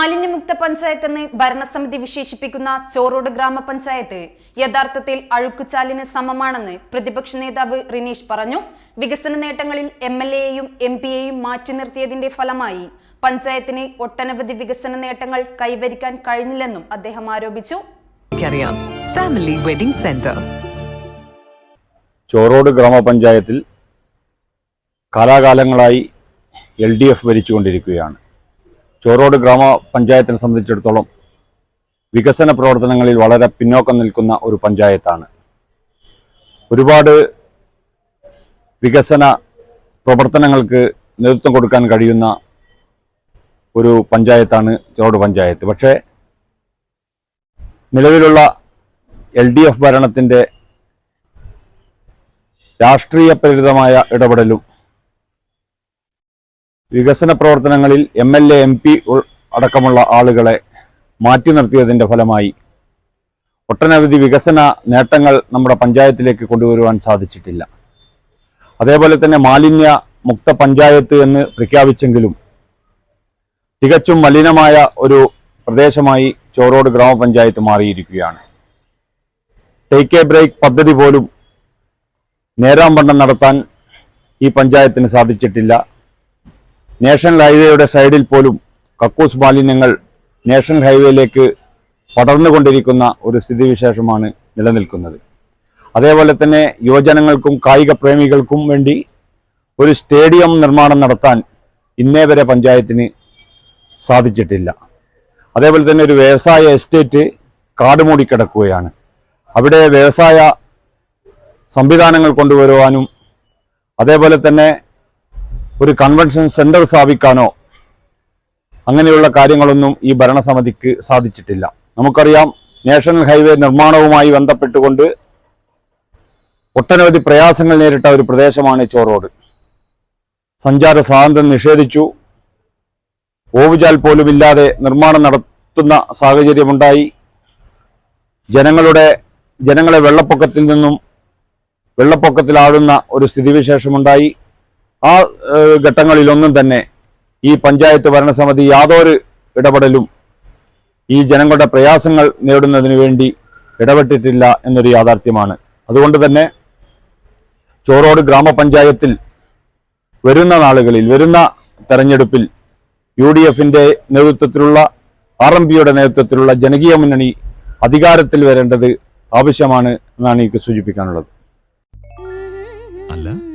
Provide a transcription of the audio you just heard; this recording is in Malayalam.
മാലിന്യമുക്ത പഞ്ചായത്തെന്ന് ഭരണസമിതി വിശേഷിപ്പിക്കുന്ന ചോറോട് ഗ്രാമപഞ്ചായത്ത് യഥാർത്ഥത്തിൽ അഴുക്കുചാലിന് സമമാണെന്ന് പ്രതിപക്ഷ നേതാവ് റിനീഷ് പറഞ്ഞു. വികസന നേട്ടങ്ങളിൽ എം എൽ എയും എം പിയെയും മാറ്റി നിർത്തിയതിന്റെ ഫലമായി പഞ്ചായത്തിന് ഒട്ടനവധി വികസന നേട്ടങ്ങൾ കൈവരിക്കാൻ കഴിഞ്ഞില്ലെന്നും അദ്ദേഹം ആരോപിച്ചു. ഫാമിലി വെഡിംഗ് സെന്റർ ചോറോട് ഗ്രാമപഞ്ചായത്തിൽ കാലാകാലങ്ങളായി എൽ ഡി എഫ് ഭരിച്ചുകൊണ്ടിരിക്കുകയാണ്. ചോറോട് ഗ്രാമപഞ്ചായത്തിനെ സംബന്ധിച്ചിടത്തോളം വികസന പ്രവർത്തനങ്ങളിൽ വളരെ പിന്നോക്കം നിൽക്കുന്ന ഒരു പഞ്ചായത്താണ്. ഒരുപാട് വികസന പ്രവർത്തനങ്ങൾക്ക് നേതൃത്വം കൊടുക്കാൻ കഴിയുന്ന ഒരു പഞ്ചായത്താണ് ചോറോട് പഞ്ചായത്ത്. പക്ഷേ നിലവിലുള്ള എൽ ഡി എഫ് ഭരണത്തിന്റെ രാഷ്ട്രീയ പ്രേരിതമായ ഇടപെടലും വികസന പ്രവർത്തനങ്ങളിൽ M L A M P അടക്കമുള്ള ആളുകളെ മാറ്റി നിർത്തിയതിന്റെ ഫലമായി ഒട്ടനവധി വികസന നേട്ടങ്ങൾ നമ്മുടെ പഞ്ചായത്തിലേക്ക് കൊണ്ടുവരുവാൻ സാധിച്ചിട്ടില്ല. അതേപോലെ തന്നെ മാലിന്യ മുക്ത പഞ്ചായത്ത് എന്ന് പ്രഖ്യാപിച്ചെങ്കിലും തികച്ചും മലിനമായ ഒരു പ്രദേശമായി ചോറോട് ഗ്രാമപഞ്ചായത്ത് മാറിയിരിക്കുകയാണ്. ടേക്ക് എ ബ്രേക്ക് പദ്ധതി പോലും നേരാമ്പണ്ണം നടത്താൻ ഈ പഞ്ചായത്തിന് സാധിച്ചിട്ടില്ല. നാഷണൽ ഹൈവേയുടെ സൈഡിൽ പോലും കക്കൂസ് മാലിന്യങ്ങൾ നാഷണൽ ഹൈവേയിലേക്ക് പടർന്നുകൊണ്ടിരിക്കുന്ന ഒരു സ്ഥിതിവിശേഷമാണ് നിലനിൽക്കുന്നത്. അതേപോലെ തന്നെ യുവജനങ്ങൾക്കും കായിക പ്രേമികൾക്കും വേണ്ടി ഒരു സ്റ്റേഡിയം നിർമ്മാണം നടത്താൻ ഇന്നേ വരെ പഞ്ചായത്തിന് സാധിച്ചിട്ടില്ല. അതേപോലെ തന്നെ ഒരു വ്യവസായ എസ്റ്റേറ്റ് കാട് മൂടിക്കിടക്കുകയാണ് അവിടെ വ്യവസായ സംവിധാനങ്ങൾ കൊണ്ടുവരുവാനും അതേപോലെ തന്നെ ഒരു കൺവെൻഷൻ സെന്റർ സ്ഥാപിക്കാനോ അങ്ങനെയുള്ള കാര്യങ്ങളൊന്നും ഈ ഭരണസമിതിക്ക് സാധിച്ചിട്ടില്ല. നമുക്കറിയാം നാഷണൽ ഹൈവേ നിർമ്മാണവുമായി ബന്ധപ്പെട്ടുകൊണ്ട് ഒട്ടനവധി പ്രയാസങ്ങൾ നേരിട്ട ഒരു പ്രദേശമാണ് ചോറോട് സഞ്ചാര സ്വാതന്ത്ര്യം നിഷേധിച്ചു. ഓവുചാൽ പോലുമില്ലാതെ നിർമ്മാണം നടത്തുന്ന സാഹചര്യമുണ്ടായി. ജനങ്ങളുടെ ജനങ്ങളെ വെള്ളപ്പൊക്കത്തിൽ നിന്നും വെള്ളപ്പൊക്കത്തിലാടുന്ന ഒരു സ്ഥിതിവിശേഷമുണ്ടായി. ആ ഘട്ടങ്ങളിലൊന്നും തന്നെ ഈ പഞ്ചായത്ത് ഭരണസമിതി യാതൊരു ഇടപെടലും ഈ ജനങ്ങളുടെ പ്രയാസങ്ങൾ നേടുന്നതിന് വേണ്ടി ഇടപെട്ടിട്ടില്ല എന്നൊരു യാഥാർത്ഥ്യമാണ്. അതുകൊണ്ട് തന്നെ ചോറോട് ഗ്രാമപഞ്ചായത്തിൽ വരുന്ന നാളുകളിൽ വരുന്ന തെരഞ്ഞെടുപ്പിൽ യു ഡി എഫിന്റെ നേതൃത്വത്തിലുള്ള ആർ എം പിയുടെ നേതൃത്വത്തിലുള്ള ജനകീയ മുന്നണി അധികാരത്തിൽ വരേണ്ടത് ആവശ്യമാണ് എന്നാണ് എനിക്ക് സൂചിപ്പിക്കാനുള്ളത്. അല്ല